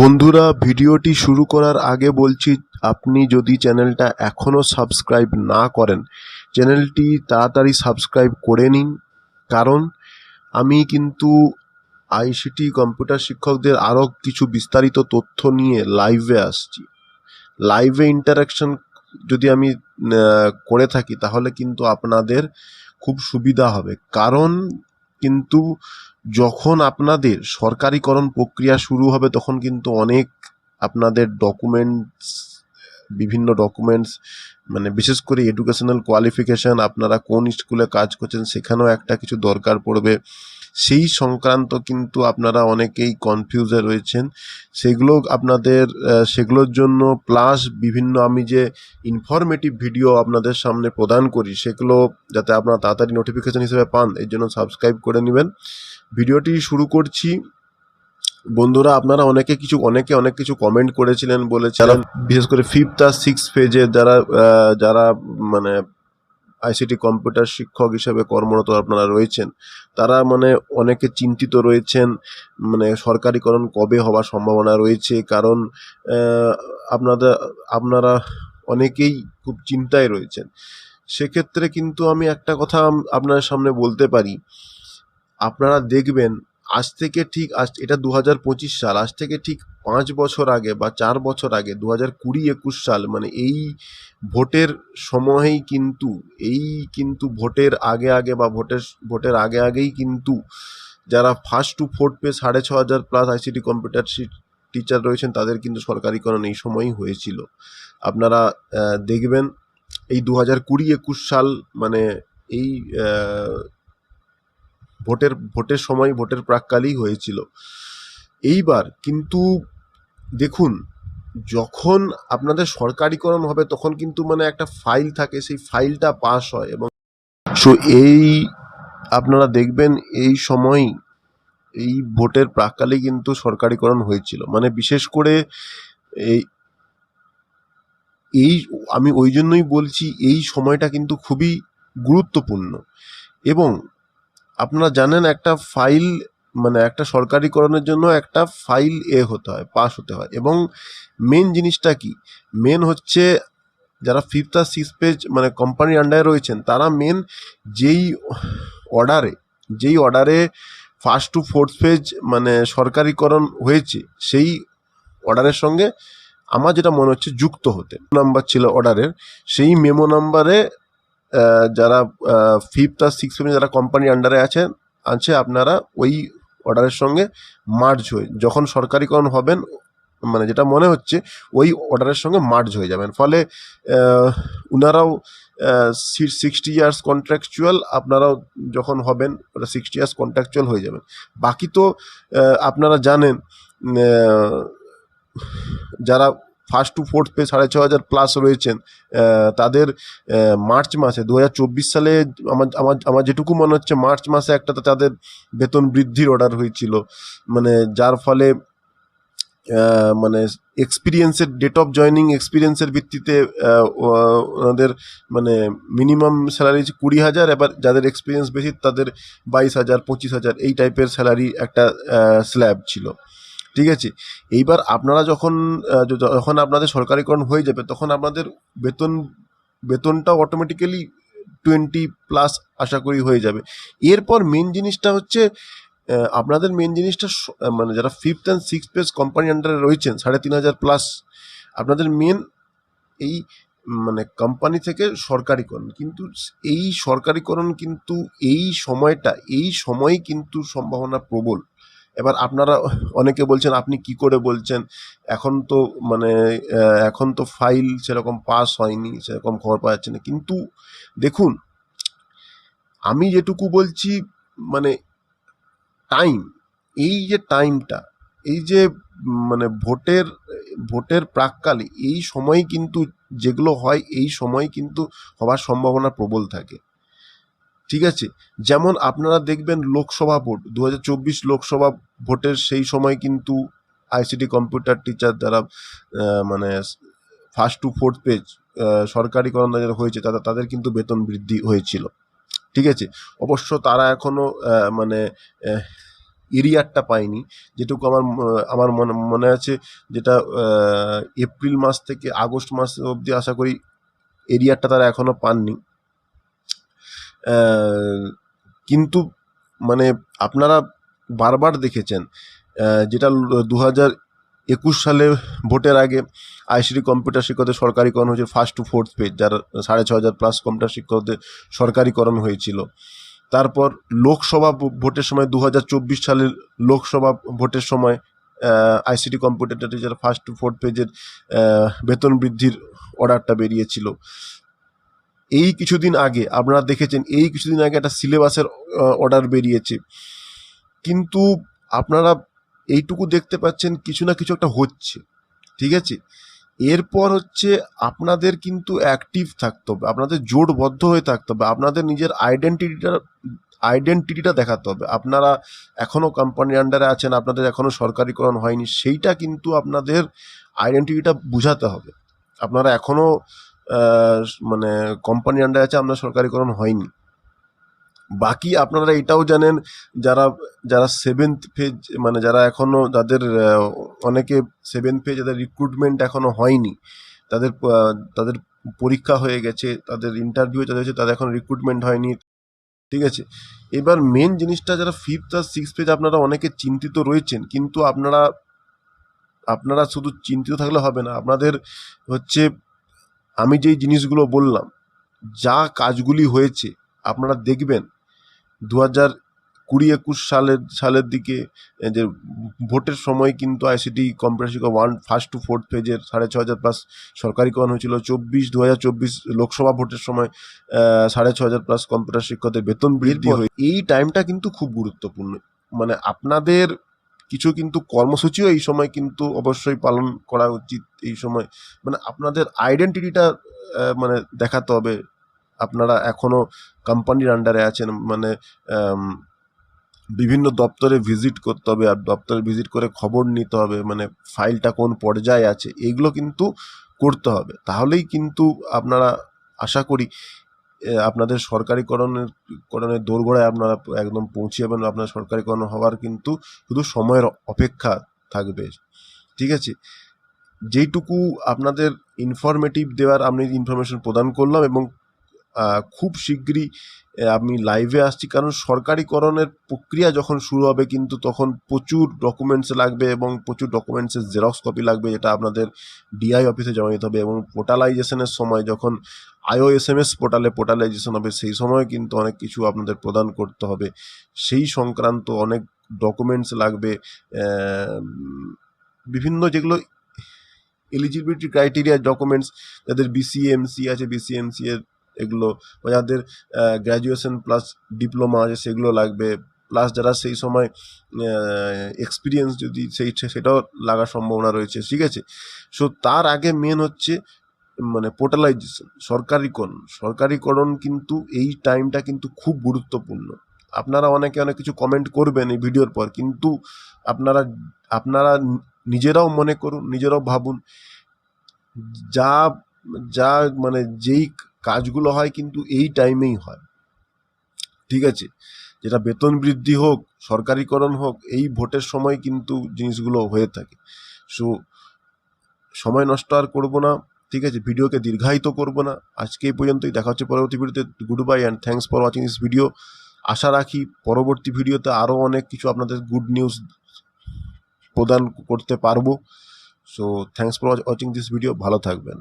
বন্ধুরা, ভিডিওটি শুরু করার আগে বলছি, আপনি যদি চ্যানেলটা এখনও সাবস্ক্রাইব না করেন, চ্যানেলটি তাড়াতাড়ি সাবস্ক্রাইব করে নিন। কারণ, আমি কিন্তু আইসিটি কম্পিউটার শিক্ষকদের আরও কিছু বিস্তারিত তথ্য নিয়ে লাইভে আসছি। লাইভে ইন্টারাকশন যদি আমি করে থাকি, তাহলে কিন্তু আপনাদের খুব সুবিধা হবে। কারণ, কিন্তু যখন আপনাদের সরকারিকরণ প্রক্রিয়া শুরু হবে, তখন কিন্তু অনেক আপনাদের ডকুমেন্টস বিভিন্ন ডকুমেন্টস মানে বিশেষ করে এডুকেশনাল কোয়ালিফিকেশান আপনারা কোন স্কুলে কাজ করছেন, সেখানেও একটা কিছু দরকার পড়বে। সেই সংক্রান্ত কিন্তু আপনারা অনেকেই কনফিউজে রয়েছেন। সেগুলো আপনাদের সেগুলোর জন্য প্লাস বিভিন্ন আমি যে ইনফরমেটিভ ভিডিও আপনাদের সামনে প্রদান করি, সেগুলো যাতে আপনারা তাড়াতাড়ি নোটিফিকেশান হিসেবে পান, এর জন্য সাবস্ক্রাইব করে নেবেন। ভিডিওটি শুরু করছি। বন্ধুরা, আপনারা অনেকে কিছু, অনেকে অনেক কিছু কমেন্ট করেছিলেন বলে যারা বিশেষ করে ফিফথ আর সিক্স পেজে যারা যারা মানে আইসিটি কম্পিউটার শিক্ষক হিসেবে কর্মরত আপনারা রয়েছেন। তারা মানে অনেকে চিন্তিত রয়েছেন মানে সরকারিকরণ কবে হওয়ার সম্ভাবনা রয়েছে, কারণ আপনাদের আপনারা অনেকেই খুব চিন্তায় রয়েছেন। সেক্ষেত্রে কিন্তু আমি একটা কথা আপনার সামনে বলতে পারি। আপনারা দেখবেন আজ থেকে ঠিক আজ, এটা দু হাজার পঁচিশ সাল, আজ থেকে ঠিক পাঁচ বছর আগে বা চার বছর আগে দু হাজার কুড়ি একুশ সাল মানে এই ভোটের সময়েই কিন্তু, এই কিন্তু ভোটের আগে আগে বা ভোটের ভোটের আগে আগেই কিন্তু যারা ফার্স্ট টু ফোর্থ পে সাড়ে ছ হাজার প্লাস আইসিটি কম্পিউটার টিচার রয়েছেন, তাদের কিন্তু সরকারিকরণ এই সময়ই হয়েছিল। আপনারা দেখবেন এই দু হাজার কুড়ি একুশ সাল মানে এই ভোটের ভোটের সময় ভোটের প্রাককালেই হয়েছিল। এইবার কিন্তু দেখুন, যখন আপনাদের সরকারিকরণ হবে তখন কিন্তু মানে একটা ফাইল থাকে, সেই ফাইলটা পাস হয় এবং সো এই আপনারা দেখবেন এই সময় এই ভোটের প্রাককালে কিন্তু সরকারিকরণ হয়েছিল। মানে বিশেষ করে এই এই আমি ওই জন্যই বলছি এই সময়টা কিন্তু খুবই গুরুত্বপূর্ণ এবং আপনারা জানেন একটা ফাইল মানে একটা সরকারিকরণের জন্য একটা ফাইল এ হতে হয়, পাস হতে হয়। এবং মেন জিনিসটা কি? মেন হচ্ছে যারা ফিফথ আর সিক্স পেজ মানে কোম্পানির আন্ডারে রয়েছেন, তারা মেন যেই অর্ডারে যেই অর্ডারে ফার্স্ট টু ফোর্থ পেজ মানে সরকারিকরণ হয়েছে, সেই অর্ডারের সঙ্গে আমার যেটা মনে হচ্ছে যুক্ত হতে। নাম্বার ছিল অর্ডারের সেই মেমো নাম্বারে যারা ফিফথ আর সিক্স পেজে যারা কোম্পানির আন্ডারে আছেন, আছে, আপনারা ওই অর্ডারের সঙ্গে মার্জ হয়ে, যখন সরকারিকরণ হবেন মানে যেটা মনে হচ্ছে, ওই অর্ডারের সঙ্গে মার্জ হয়ে যাবেন। ফলে ওনারাও সিক্সটি ইয়ার্স কন্ট্রাকচুয়াল আপনারাও যখন হবেন ওটা সিক্সটি ইয়ার্স কন্ট্রাকচুয়াল হয়ে যাবেন। বাকি তো আপনারা জানেন যারা ফার্স্ট টু ফোর্থ পে সাড়ে ছ হাজার প্লাস রয়েছেন তাদের মার্চ মাসে দু হাজার চব্বিশ সালে আমার আমার আমার যেটুকু মনে হচ্ছে মার্চ মাসে একটা তাদের বেতন বৃদ্ধির অর্ডার হয়েছিল। মানে যার ফলে মানে এক্সপিরিয়েন্সের ডেট অফ জয়নিং এক্সপিরিয়েন্সের ভিত্তিতে ওনাদের মানে মিনিমাম স্যালারি কুড়ি হাজার, এবার যাদের এক্সপিরিয়েন্স বেশি তাদের বাইশ হাজার, পঁচিশ হাজার, এই টাইপের স্যালারি একটা স্ল্যাব ছিল। ঠিক আছে? এইবার আপনারা যখন যখন আপনাদের সরকারিকরণ হয়ে যাবে, তখন আপনাদের বেতন, বেতনটাও অটোমেটিক্যালি টোয়েন্টি প্লাস আশা করি হয়ে যাবে। এরপর মেন জিনিসটা হচ্ছে আপনাদের মেন জিনিসটা মানে যারা fifth and six phase company আন্ডারে রয়েছেন, সাড়ে তিন হাজার প্লাস আপনাদের মেন এই মানে কোম্পানি থেকে সরকারিকরণ। কিন্তু এই সরকারিকরণ কিন্তু এই সময়টা, এই সময় কিন্তু সম্ভাবনা প্রবল। এবার আপনারা অনেকে বলছেন, আপনি কি করে বলছেন? এখন তো মানে এখন তো ফাইল সেরকম পাস হয়নি, সেরকম খবর পাওয়া যাচ্ছে না। কিন্তু দেখুন, আমি যেটুকু বলছি মানে টাইম এই যে টাইমটা এই যে মানে ভোটের ভোটের প্রাককালে, এই সময় কিন্তু যেগুলো হয়, এই সময় কিন্তু হবার সম্ভাবনা প্রবল থাকে। ঠিক আছে? যেমন আপনারা দেখবেন লোকসভা ভোট দু হাজার চব্বিশ লোকসভা ভোটের সেই সময় কিন্তু আইসিটি কম্পিউটার টিচার যারা মানে ফার্স্ট টু ফোর্থ পেজ সরকারিকরণ যারা হয়েছে তাদের তাদের কিন্তু বেতন বৃদ্ধি হয়েছিল। ঠিক আছে? অবশ্য তারা এখনও মানে এরিয়ারটা পায়নি। যেটুকু আমার আমার মনে মনে আছে যেটা এপ্রিল মাস থেকে আগস্ট মাস অবধি আশা করি এরিয়ারটা তারা এখনও পাননি। কিন্তু মানে আপনারা বারবার দেখেছেন যেটা দু হাজার একুশ সালে ভোটের আগে আইসিডি কম্পিউটার শিক্ষকদের সরকারিকরণ হয়েছে ফার্স্ট টু ফোর্থ পেজ যার সাড়ে ছ হাজার প্লাস কম্পিউটার শিক্ষকদের সরকারিকরণ হয়েছিল। তারপর লোকসভা ভোটের সময় দু হাজার চব্বিশ সালের লোকসভা ভোটের সময় ICT computer teacher first to fourth পেজের বেতন বৃদ্ধির অর্ডারটা বেরিয়েছিল। এই কিছুদিন আগে আপনারা দেখেছেন, এই কিছুদিন আগে একটা সিলেবাসের অর্ডার বেরিয়েছে। কিন্তু আপনারা এইটুকু দেখতে পাচ্ছেন, কিছু না কিছু একটা হচ্ছে। ঠিক আছে? এরপর হচ্ছে আপনাদের কিন্তু অ্যাক্টিভ থাকতে হবে, আপনাদের জোটবদ্ধ হয়ে থাকতে হবে, আপনাদের নিজের আইডেন্টিটিটা আইডেন্টিটিটা দেখাতে হবে। আপনারা এখনও কোম্পানির আন্ডারে আছেন, আপনাদের এখনও সরকারিকরণ হয়নি, সেইটা কিন্তু আপনাদের আইডেন্টিটিটা বুঝাতে হবে। আপনারা এখনও মানে কোম্পানির আন্ডারে আছে আপনার সরকারিকরণ হয়নি। বাকি আপনারা এটাও জানেন, যারা যারা সেভেন্থ ফেজ মানে যারা এখনও যাদের অনেকে সেভেন্থ ফেজ যাদের রিক্রুটমেন্ট এখনও হয়নি, তাদের তাদের পরীক্ষা হয়ে গেছে, তাদের ইন্টারভিউ যাদের হয়েছে, তাদের এখন রিক্রুটমেন্ট হয়নি, ঠিক আছে? এবার মেন জিনিসটা যারা ফিফথ আর সিক্স পেজ আপনারা অনেকে চিন্তিত রয়েছেন, কিন্তু আপনারা আপনারা শুধু চিন্তিত থাকলে হবে না, আপনাদের হচ্ছে আমি যেই জিনিসগুলো বললাম যা কাজগুলি হয়েছে আপনারা দেখবেন দু হাজার কুড়ি একুশ সালের সালের দিকে যে ভোটের সময় কিন্তু আইসিটি কম্পিউটার শিক্ষা ওয়ান ফার্স্ট টু ফোর্থ পেজের সাড়ে ছ হাজার প্লাস সরকারিকরণ হয়েছিল চব্বিশ দু হাজার চব্বিশ লোকসভা ভোটের সময় সাড়ে ছ হাজার প্লাস কম্পিউটার শিক্ষকদের বেতন বৃদ্ধি হয় এই টাইমটা কিন্তু খুব গুরুত্বপূর্ণ। মানে আপনাদের কিছু কিন্তু কর্মসূচিও এই সময় কিন্তু অবশ্যই পালন করা উচিত এই সময়। মানে আপনাদের আইডেন্টিটিটা মানে দেখাতে হবে। আপনারা এখনও কোম্পানির আন্ডারে আছেন মানে বিভিন্ন দপ্তরে ভিজিট করতে হবে আর দপ্তরে ভিজিট করে খবর নিতে হবে মানে ফাইলটা কোন পর্যায়ে আছে এইগুলো কিন্তু করতে হবে। তাহলেই কিন্তু আপনারা, আশা করি আপনাদের সরকারিকরণের, করণের দোরগোড়ায় আপনারা একদম পৌঁছে যাবেন আপনার সরকারিকরণ হওয়ার কিন্তু শুধু সময়ের অপেক্ষা থাকবে। ঠিক আছে? যেইটুকু আপনাদের ইনফরমেটিভ দেওয়ার আমি ইনফরমেশন প্রদান করলাম এবং খুব শীঘ্রই আমি লাইভে আসছি। কারণ সরকারিকরণের প্রক্রিয়া যখন শুরু হবে, কিন্তু তখন প্রচুর ডকুমেন্টস লাগবে এবং প্রচুর ডকুমেন্টসের জেরক্স কপি লাগবে, যেটা আপনাদের ডিআই অফিসে জমা দিতে হবে। এবং পোর্টালাইজেশনের সময় যখন আইও এস এম এস পোর্টালে পোর্টালাইজেশন হবে, সেই সময় কিন্তু অনেক কিছু আপনাদের প্রদান করতে হবে। সেই সংক্রান্ত অনেক ডকুমেন্টস লাগবে। বিভিন্ন যেগুলো এলিজিবিলিটি ক্রাইটেরিয়া ডকুমেন্টস যাদের বিসিএমসি আছে বিসিএমসি এর এগুলো বা যাদের গ্র্যাজুয়েশন প্লাস ডিপ্লোমা আছে, সেগুলো লাগবে। প্লাস যারা সেই সময় এক্সপিরিয়েন্স যদি সেই, সেটাও লাগার সম্ভাবনা রয়েছে, ঠিক আছে? সো তার আগে মেন হচ্ছে মানে পোর্টালাইজেশন সরকারিকরণ। সরকারিকরণ কিন্তু এই টাইমটা কিন্তু খুব গুরুত্বপূর্ণ। আপনারা অনেকে অনেক কিছু কমেন্ট করবেন এই ভিডিওর পর, কিন্তু আপনারা আপনারা নিজেরাও মনে করুন, নিজেরাও ভাবুন। যা যা মানে যেই কাজগুলো হয় কিন্তু এই টাইমেই হয়। ঠিক আছে? যেটা বেতন বৃদ্ধি হোক, সরকারিকরণ হোক, এই ভোটের সময় কিন্তু জিনিসগুলো হয়ে থাকে। সো, সময় নষ্ট আর করব না, ঠিক আছে? ভিডিওকে দীর্ঘায়িত করব না। আজকে এই পর্যন্তই। দেখা হচ্ছে পরবর্তী ভিডিওতে। Goodbye and thanks for watching this video আশা রাখি পরবর্তী ভিডিওতে আরও অনেক কিছু আপনাদের গুড নিউজ প্রদান করতে পারব। So thanks for watching this video ভালো থাকবেন।